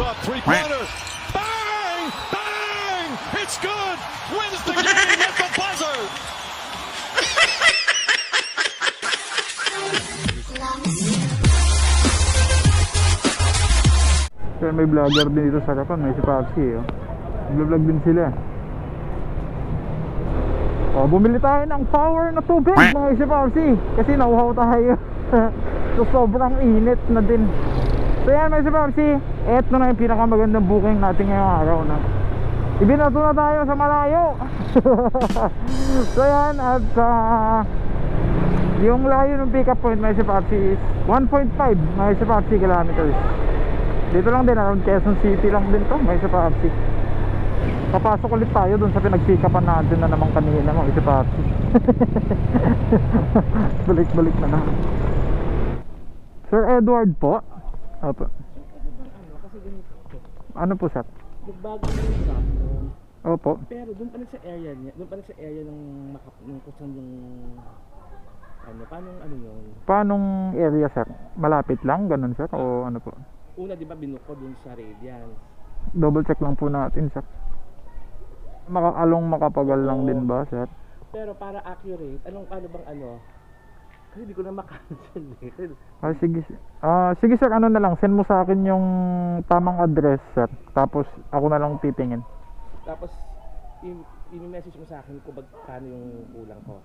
off three pointer. Bang! Bang! It's good. Wins the game at the buzzer. Kaya may vlogger din dito sa harapan, may si Papsi eh. Oh. Naglo-vlog din sila. Oh, bumili tayo ng power na tubig mga si Papsi. Kasi nauhaw tayo. so sobrang init na din. So yan mga si Papsi, eto na yung pinakamagandang booking natin ngayong araw na. Ibinato na tayo sa malayo. so yan at ah, yung layo ng pick up point mga si Papsi is 1.5 mga si Papsi kilometers. Dito lang din, around Quezon City lang din to, pa Papsi. Papasok ulit tayo dun sa pinagpikapan natin na naman kanina pa Papsi. Balik-balik na na. Sir Edward po? Opo. Ano po sir? Nagbago na yung zone. Opo. Pero doon pa rin sa area niya, doon pa rin sa area ng makap ng kung saan yung ano, paano ano yun? Paanong area sir? Malapit lang, ganun sir? O ano po? Una, di ba binuko doon sa Radiance? Double check lang po natin sir. Makaalong makapagal lang din ba sir? Pero para accurate, anong paano bang ano? Kasi di ko na makancel eh. Ah, sige. Ah, sige sir, ano na lang, send mo sa akin yung tamang address, sir. Tapos ako na lang titingin. Tapos, i- i-message mo sa akin kung magkano yung kulang ko.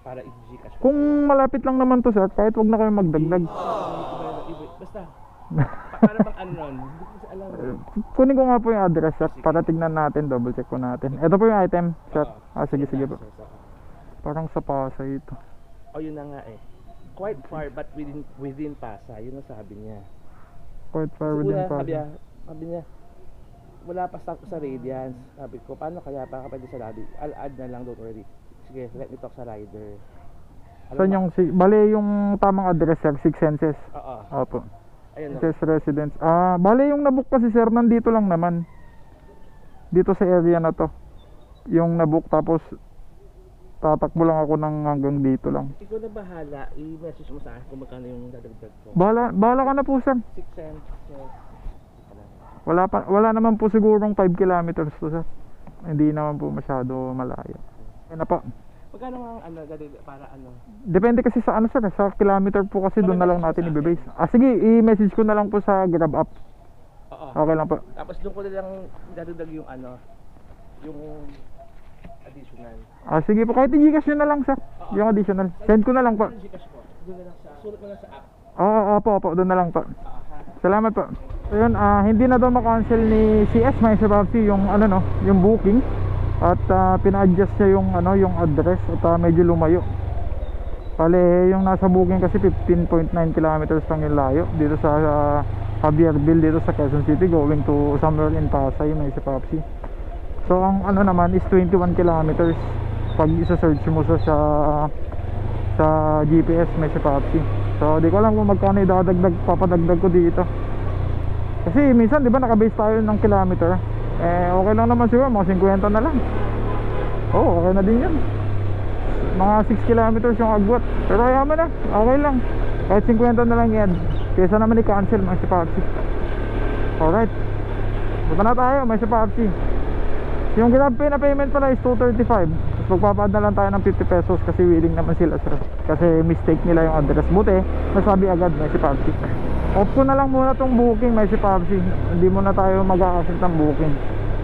Para i-gcash ko. Kung malapit lang naman to, sir, kahit wag na kayo magdagdag. Basta, pa- para bang ano nun? Hindi ko kasi alam. Kunin ko nga po yung address, sir, para tignan natin, double check po natin. Ito po yung item, sir. Oo. Ah, sige, sige po. Parang sa Pasay ito. O yun na nga eh. Quite far but within within Pasay. Yun ang sabi niya. Quite far Kasi within una, sabi, niya, sabi niya, wala pa stock sa Radiance. Sabi ko, paano kaya pa kapag sa lobby? I'll add na lang, don't worry. Sige, let me talk sa rider. Alam Saan mo- yung, si- bale yung tamang address, sir, Six Senses. Oo. Opo. Ayun. Senses Residence. Ah, bale yung nabook kasi, sir, nandito lang naman. Dito sa area na to. Yung nabook, tapos tatakbo lang ako ng hanggang dito lang. Ikaw na bahala, i-message mo sa akin kung magkano yung dadagdag ko. Bahala, bahala ka na po sir. 6 cents. Wala, pa, wala naman po sigurong 5 kilometers to sir. Hindi naman po masyado malayo. Na po. Magkano ang ano, para ano? Depende kasi sa ano sir, sa kilometer po kasi doon na lang natin i-base. Ah sige, i-message ko na lang po sa Grab app. Oo. Okay lang po. Tapos doon ko na lang dadagdag yung ano, yung additional. Ah sige po, kahit i-gcash nyo na lang sir. Yung additional. Send ko na lang po. Yung Gcash ko, doon na sa, sulat mo lang sa app. Oo, opo, opo, doon na lang po. Salamat po. Ayun, ah, hindi na daw ma-cancel ni CS may Babsi yung ano no, yung booking at ah, pina-adjust niya yung ano, yung address at ah, medyo lumayo. Pale, yung nasa booking kasi 15.9 kilometers lang yung layo dito sa ah, Javierville dito sa Quezon City going to somewhere in Pasay may si Papsi. So ang ano naman is 21 kilometers pag isa-search mo sa sa sa GPS may si Papsi. So di ko alam kung magkano idadagdag papadagdag ko dito. Kasi minsan 'di ba naka-base tayo ng kilometer. Eh okay lang naman siguro mga 50 na lang. Oo, okay na din 'yan. Mga 6 kilometers yung agwat. Pero ayaw mo na, okay lang. Kahit 50 na lang yan. Kesa naman i-cancel mga si Papsi. Alright. Punta na tayo, may si. Yung grab pay na payment pala is 235. Tapos magpapad na lang tayo ng 50 pesos kasi willing naman sila sir. Kasi mistake nila yung address. Buti, nasabi agad may si Papsi. Off ko na lang muna tong booking may si Papsi. Hindi muna tayo mag-a-accept ng booking.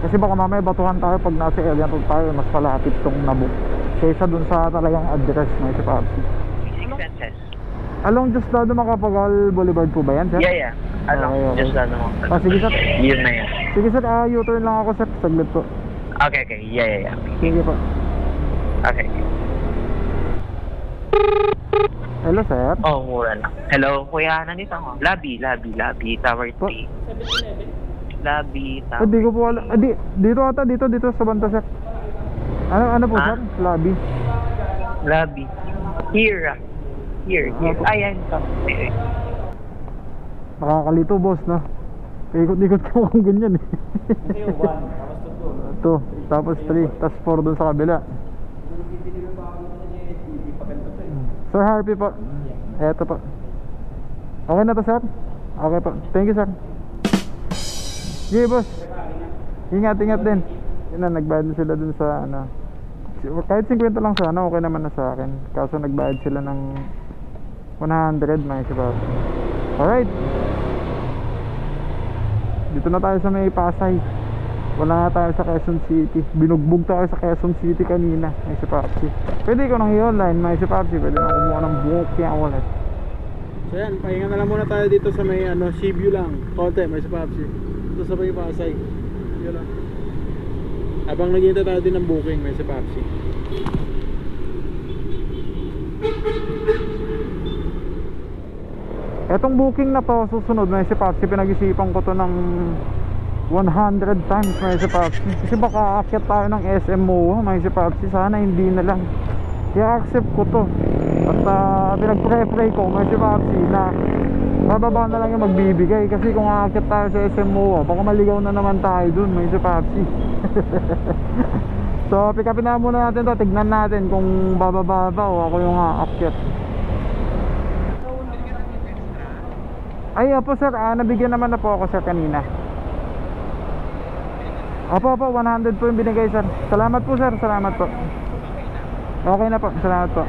Kasi baka mamaya batuhan tayo pag nasa area to tayo mas palapit tong nabook. Kaysa dun sa talagang address may si Papsi. Six senses. Along Diosdado Macapagal Boulevard po ba yan sir? Yeah, yeah. Ano, Okay, okay. just ano mo. Ah, sige, sir. Yun na yan. Sige sir, ah, U-turn lang ako sir. Saglit po. Okay, okay. Yeah, yeah, yeah. Sige po. Okay. Hello sir. Oh, mura lang. Hello, kuya. Nandito ako. Lobby, lobby, lobby. Tower Po? 3. Lobby, Ah, tower di ko po alam. Ah, di, dito ata, dito, dito sa banda, sir. Ano, ano po, Ah? sir? Lobby. Lobby. Here. ah. Here, here. Ayan. Okay. Nakakalito, boss, no? Ikot-ikot ko kung ganyan, eh. Ito, tapos 3, tapos 4 dun sa kabila. Sir Harvey po. Eto po. Okay na to, sir? Okay po. Thank you, sir. Sige, boss. Ingat, ingat din. Yun na, nagbayad na sila dun sa ano. Kahit 50 lang sana, okay naman na sa akin. Kaso nagbayad sila ng 100, mga sibab. Alright. Dito na tayo sa may Pasay. Wala na tayo sa Quezon City. Binugbog tayo sa Quezon City kanina. May si Papsi. Pwede ko nang i-online, may si Papsi. Pwede na kumuha ng buhok yan ulit. So yan, pahinga na lang muna tayo dito sa may ano, Cebu lang. Konti, may sa Papsi. Dito sa may Pasay. Yun lang. Habang naghihintay tayo din ng booking, may sa Papsi. Etong booking na to, susunod na si Papsi, pinag-isipan ko to ng 100 times may si Papsi. Kasi baka aakyat tayo ng SM MOA, may si Papsi. Sana hindi na lang. I-accept ko to. At uh, pinag-pray-pray ko, may si Papsi, na bababa na lang yung magbibigay. Kasi kung aakyat tayo sa SM MOA, baka maligaw na naman tayo dun, may si Papsi. so, pick upin na muna natin to. Tignan natin kung bababa ba o ako yung aakyat. Ay, opo sir, ah, nabigyan naman na po ako sir kanina. Opo, opo, 100 po yung binigay sir. Salamat po sir, salamat po. Okay na po, salamat po.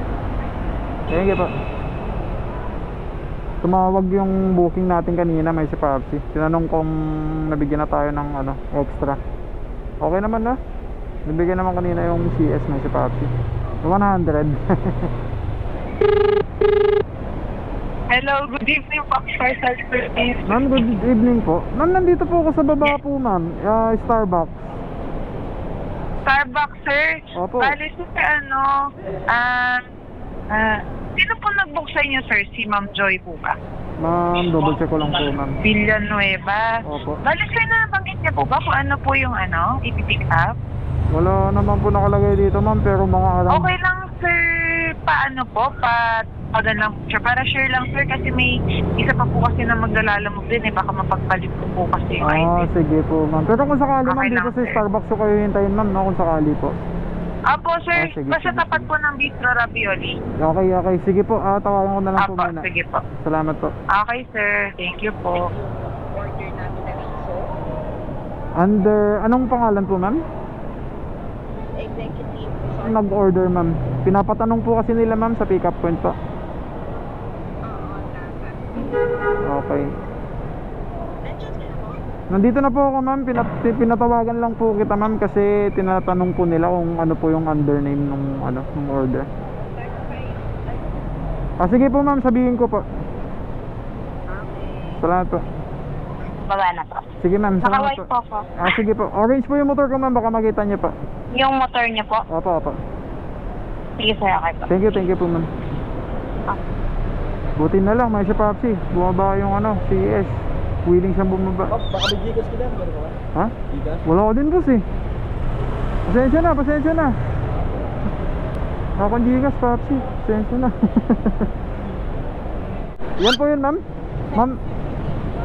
Thank you po. Tumawag yung booking natin kanina, may si Papsi. Tinanong kung nabigyan na tayo ng ano, extra. Okay naman na. Nabigyan naman kanina yung CS may si Papsi. 100. Hello, good evening po, Service. Ma'am, good evening po. Ma'am, nandito po ako sa baba po, ma'am. Ah, Starbucks. Starbucks, sir. Opo. Bali, sir, ano, ah, ah, sino po nag-book sa inyo, sir? Si Ma'am Joy po ba? Ma'am, double check ko lang po, ma'am. Villanueva. Opo. Bali, sir, nabanggit niya po ba kung ano po yung, ano, ipipick up? Wala naman po nakalagay dito, ma'am, pero mga alam. Okay lang, sir, paano po, pa, pagan lang, sir, para sure lang, sir, kasi may isa pa po kasi na maglalalamog din, eh, baka mapagpalit ko po kasi yung Ah, ID. sige po, ma'am. Pero kung sakali, ma'am, Okay dito lang, sa sir. Starbucks ko kayo hintayin, ma'am, no? Kung sakali po. Apo, sir, Ah, sige, basta sige, tapat sige. po ng Bistro Ravioli. Okay, okay. Sige po, ah, tawagan ko na lang po Apo, muna. sige po. Salamat po. Okay, sir. Thank you po. Under, anong pangalan po, ma'am? Executive. Nag-order, ma'am. Pinapatanong po kasi nila, ma'am, sa pick-up point po. Okay. Nandito na po ako ma'am, Pinat- pinatawagan lang po kita ma'am kasi tinatanong po nila kung ano po yung undername ng ano, ng order. Ah, sige po ma'am, sabihin ko po. Salamat po. Baba na po. Sige ma'am, salamat po. po ako. Ah, sige po. Orange po yung motor ko ma'am, baka makita niyo po. Yung motor niyo po. Opo, opo. Sige, sir. Okay po. Thank you, thank you po ma'am. Ah. Buti na lang, may siya Papsi. Bumaba yung ano, CES. Willing siyang bumaba. Oh, baka may Gcash ka dyan, meron ka ba? Ha? Gcash? Wala ko din boss eh. Pasensya na, pasensya na. Ako ang Gcash, Papsi. Pasensya na. Yan po yun, ma'am. Ma'am.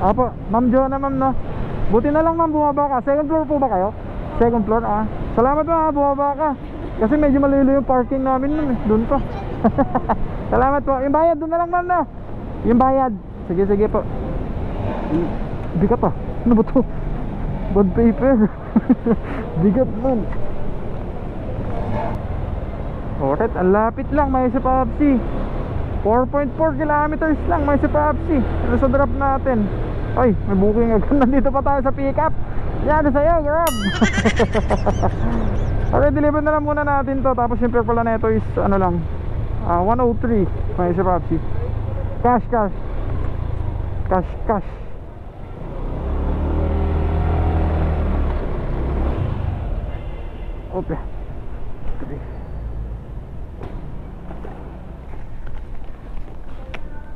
Apo, ma'am Jonah, ma'am, no. Buti na lang, ma'am, bumaba ka. Second floor po ba kayo? Second floor, ah. Salamat pa, bumaba ka. Kasi medyo malilo yung parking namin nun eh. Doon pa. Salamat po. Yung bayad, doon na lang, ma'am, no. Yung bayad. Sige, sige po. Bigat ah. Ano ba to? Bond paper. Bigat man. Alright, ang lapit lang may sa Papsi. 4.4 kilometers lang may sa Papsi. Ano sa drop natin? Ay, may booking agad. Nandito pa tayo sa pickup. Yan sa'yo, grab. okay, deliver na lang muna natin to. Tapos yung fare pala nito is ano lang. Ah 103 may sa Papsi. Cash, cash. Cash, cash. Okay.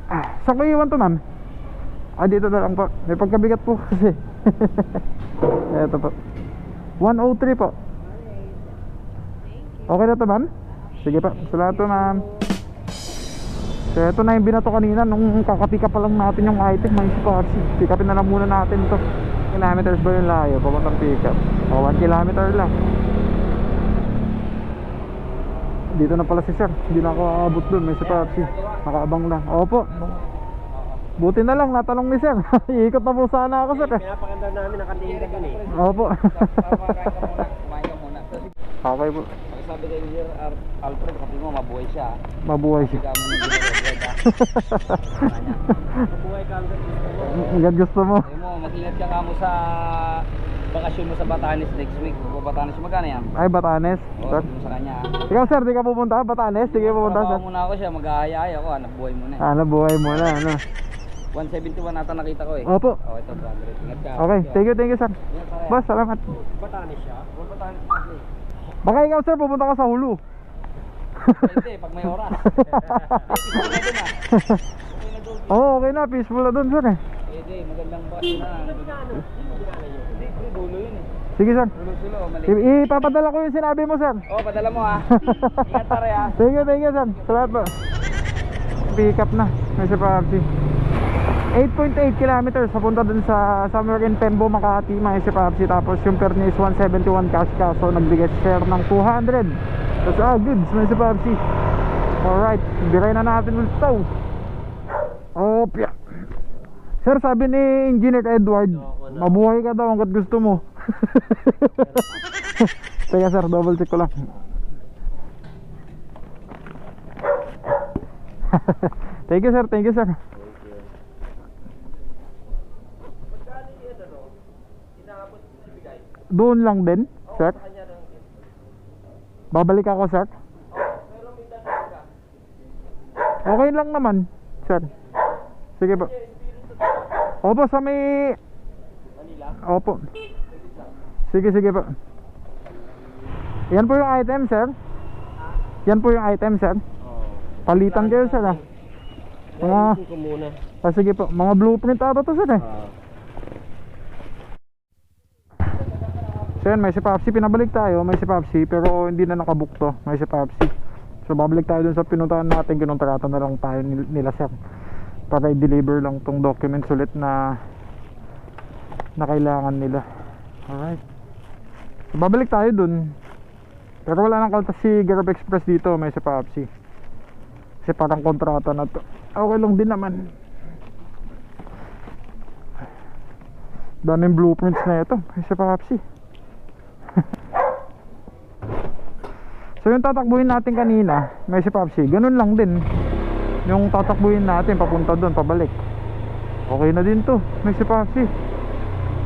Ah, saan ko iwan to ma'am? Ah, dito na lang po. May pagkabigat po kasi. Ito po. 103 po. Okay na to ma'am? Sige pa. Salamat po ma'am. So ito na yung binato kanina nung kakapika pa lang natin yung item may spotsi. Pick upin na lang muna natin to. Kilometers ba yung layo? Papuntang pick up. O 1 kilometer lang. Dito na pala si sir. Hindi na ako aabot dun. May Papsi. Nakaabang lang. Opo. Buti na lang, natanong ni sir. Iikot na po sana ako sir. eh. Pinapakanda namin nakatingin ka dun eh. Opo. Okay po. Sabi kay Engineer Alfred, kapag mo mabuhay siya. Mabuhay siya. Mo Engineer ha. Mabuhay ka hanggang gusto mo. Yan gusto mo. Sabi mo, mag-ingat ka nga mo sa bakasyon mo sa Batanes next week. Kung Batanes, magkano yan? Ay, Batanes. Oo, Sir. sabi sa kanya. Ikaw sir, di ka pupunta? Batanes? Di ka pupunta sir? Muna ako siya, mag-aaya ako. Hanap buhay muna eh. Ano, buhay mo na. Ano? 171 nata nakita ko eh. Opo. Oh, ito 200. Ingat ka. Okay, thank you, thank you sir. Boss, salamat. Batanes siya. Batanes kasi. Baka ikaw sir, pupunta ka sa Hulu. Pwede, pag may oras. Dun ah. Okay na. Oo. Peaceful na dun sir eh. Pwede, magandang bakasyon na. Hindi, dulo yun eh. Sige sir. Dulo-sulo, mali. I- ipapadala ko yung sinabi mo sir. Oh, padala mo ha. Ingat pare ha. Thank you, thank you sir. Salamat po. Pick up na. May sa PUBG. 8.8 kilometers papunta dun sa somewhere in Pembo, Makati, may si PUBG. Tapos yung pernis 171 cash kaso nagbigay share ng 200. That's all goods, may si PUBG. Alright, biray na natin ulit to. Opya. Sir, sabi ni Engineer Edward, mabuhay ka daw hanggat gusto mo. Teka sir, double check ko lang. thank you sir, thank you sir. Doon lang din, sir. Babalik ako, sir. Okay lang naman, sir. Sige po. Opo, sa may... Opo. Sige, sige po. Yan po yung item, sir. Yan po yung item, sir. Palitan kayo, sir, ah. Mga... ko muna. Ah, sige po, mga blueprint ata to, sir, eh. So yan, may si Papsi, pinabalik tayo, may si Papsi, pero hindi na nakabook to, may si Papsi. So babalik tayo dun sa pinuntahan natin, kinontrata na lang tayo nil- nila sir. Para i-deliver lang tong documents ulit na na kailangan nila. Alright. So babalik tayo dun. Pero wala nang kaltas si Grab Express dito, may si Papsi. Kasi parang kontrata na to. Okay lang din naman. Daming blueprints na ito, may si Papsi. So yung tatakbuhin natin kanina, may si Papsi, ganun lang din. Yung tatakbuhin natin papunta doon, pabalik. Okay na din to, may si Papsi.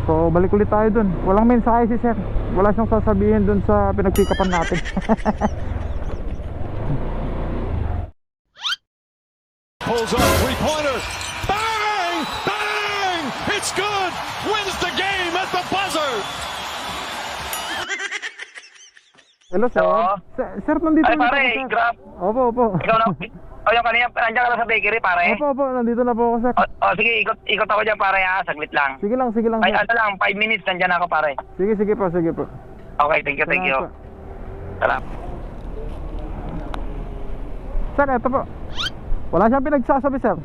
So balik ulit tayo doon. Walang mensahe si Sir. Wala siyang sasabihin doon sa pinagpikapan natin. Hello Sir. Oo. Sir, sir nandito Ay, na pare, po, Sir. grab. Opo, opo. Ikaw na. O yung kanina, nandiyan ka lang sa bakery, pare. Opo, opo, nandito na po ako Sir. O, o sige, ikot, ikot ako dyan, pare, ha. Saglit lang. Sige lang, sige lang Ay, Sir. ano lang, 5 minutes, nandiyan ako, pare. Sige, sige po, sige po. Okay, thank you, thank you. Salamat. Salamat. Sir, eto po. Wala siyang pinagsasabi, sir.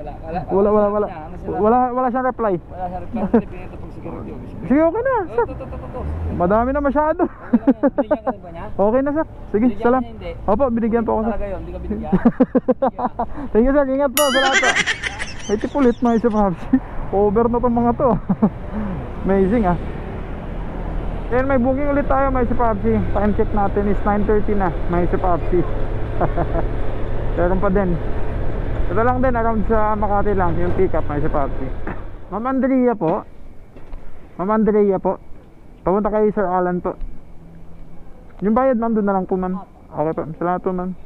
Wala, wala. wala, wala, wala. Ano? Wala, wala siyang reply. Wala sa reply. Sige, okay na, Oh, to, to. Madami na masyado. Binigyan ka rin ba niya? okay na, sir. Sige, salam. Opo, binigyan po ako, sir. Talaga yun, hindi ka binigyan. Thank you, sir. Ingat po. Salamat po. May tipulit mga isa pa. Over na tong mga to. Amazing, ah. Then may booking ulit tayo, may si Papsi. Time check natin is 9.30 na, may si Papsi. Meron pa din. Ito lang din, around sa Makati lang, yung pick up, may si Papsi. Ma'am Andrea po. Ma'am Andrea po. Papunta kay Sir Alan po. Yung bayad ma'am, doon na lang po ma'am. Okay po, salamat po ma'am.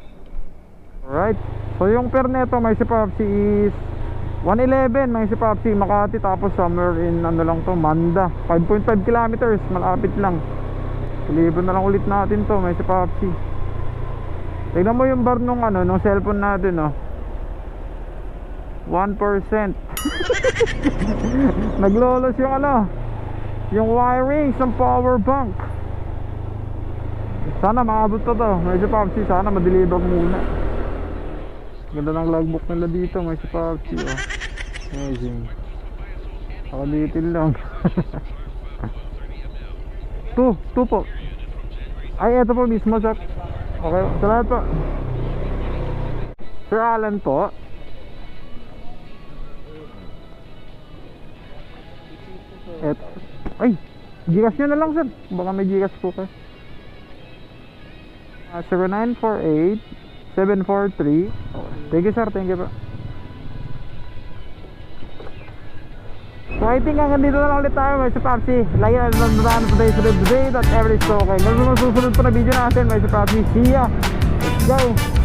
Alright. So yung per neto, may si Papsi is 111, may si Papsi, Makati, tapos somewhere in ano lang to, Manda. 5.5 kilometers, malapit lang. Libre na lang ulit natin to, may si Papsi. Tignan mo yung bar nung ano, nung cellphone natin, oh. 1%. Naglolos yung ano, yung wirings ng power bank. Sana maabot to to. Medyo Papsi, sana ma-deliver muna. Ganda ng logbook nila dito, may si Papsi oh. Amazing. Nakalitin lang. two, two po. Ay, eto po mismo, sir. Okay, salamat po. Sir Alan po. Et, ay, Gcash nyo na lang sir. Baka may Gcash po kayo. Ah, 0948 743 oh, Thank you sir, thank you po. So I think hanggang dito na lang ulit tayo mga Papsi. Lagi na lang naman today sa today that every is okay. Ngayon susunod pa na video natin mga Papsi. See ya! Let's go!